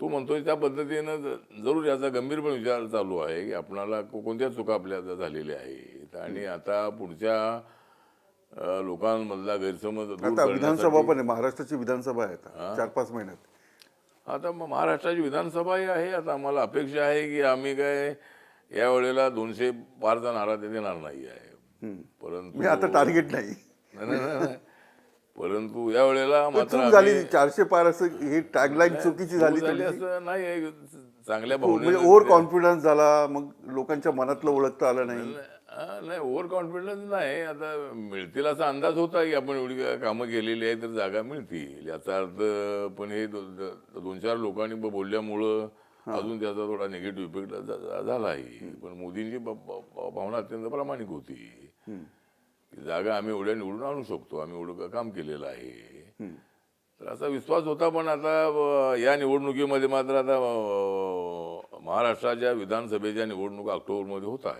तू म्हणतोय त्या पद्धतीनं जरूर याचा गंभीरपणे विचार चालू आहे की आपणाला कोणत्या चुका आपल्या झालेल्या आहेत? आणि आता पुढच्या लोकांमधला गैरसमज आता विधानसभा पण आहे महाराष्ट्राची विधानसभा आहे आता चार पाच महिन्यात. आता मग महाराष्ट्राची विधानसभाही आहे आता आम्हाला अपेक्षा आहे की आम्ही काय यावेळेला दोनशे पारचा नारा ते देणार नाही आहे. परंतु आता टार्गेट नाही. परंतु या वेळेला मात्र चूक झाली आम्ही- चारशे पार असं ही टॅगलाईन चुकीची झाली. असं नाही आहे. चांगल्या म्हणजे भावनेनं ओव्हर कॉन्फिडन्स झाला मग लोकांच्या मनातलं ओळखता आलं नाही. हा, नाही ओव्हर कॉन्फिडन्स नाही. आता मिळतील असा अंदाज होता की आपण एवढी का- कामं केलेली आहे तर जागा मिळतील. याचा अर्थ पण हे दो- दो- दोन चार लोकांनी ब- बोलल्यामुळं अजून त्याचा थोडा निगेटिव्ह इफेक्ट झाला आहे पण मोदींची ब- ब- ब- भावना अत्यंत प्रामाणिक होती. जागा आम्ही एवढ्या निवडून आणू शकतो. आम्ही एवढं का- काम केलेलं आहे? तर असा विश्वास होता पण आता या निवडणुकीमध्ये मात्र आता महाराष्ट्राच्या विधानसभेच्या निवडणुका ऑक्टोबरमध्ये होत आहे